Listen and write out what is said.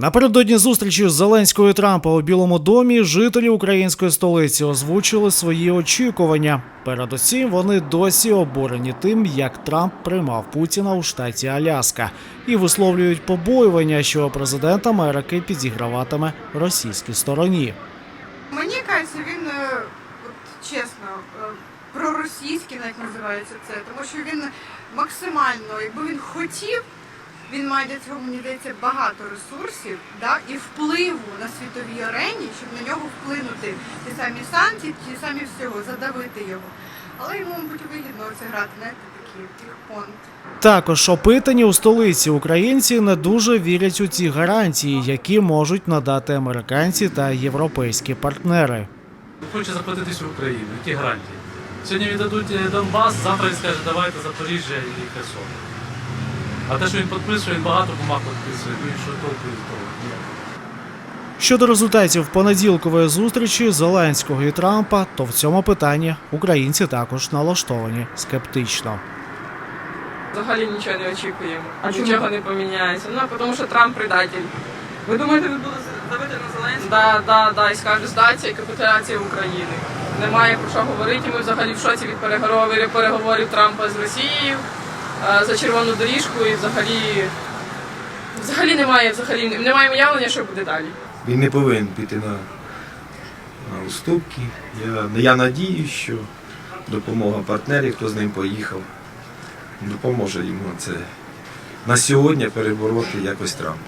Напередодні зустрічі з Зеленського і Трампа у Білому домі жителі української столиці озвучили свої очікування. Передусім, вони досі обурені тим, як Трамп приймав Путіна у штаті Аляска, і висловлюють побоювання, що президент Америки підіграватиме російській стороні. Мені кажеться, він е, чесно е, проросійський навіть називається це, тому що він максимально, якби він хотів, він має для цього, мені здається, багато ресурсів да, і впливу на світовій арені, щоб на нього вплинути ті самі санкції, ті самі всього, задавити його. Але йому, мабуть, вигідно це грати, знаєте, такі пінг-понг. Також опитані у столиці українці не дуже вірять у ці гарантії, які можуть надати американці та європейські партнери. Хоче заплатитись в Україну. Які гарантії? Сьогодні віддадуть е, Донбас, завтра він скаже, давайте Запоріжжя і Херсон. А те, що він підписує, він багато бумаг підписує, що толку від того? Щодо результатів понеділкової зустрічі Зеленського і Трампа, то в цьому питанні українці також налаштовані скептично. Взагалі нічого не очікуємо. А чому? нічого не поміняється. Ну, тому що Трамп предатель. Ви думаєте, він буде давити на Зеленського? Да, да, да, і скаже здатися і капітуляція України. Немає про що говорити. Ми взагалі в шоці від переговорів, переговорів Трампа з Росією за червону доріжку і взагалі. Взагалі немає, взагалі немає уявлення, що буде далі. Він не повинен піти на, на уступки. Я, я надію, що допомога партнерів, хто з ним поїхав, допоможе йому це на сьогодні перебороти якось Трампа.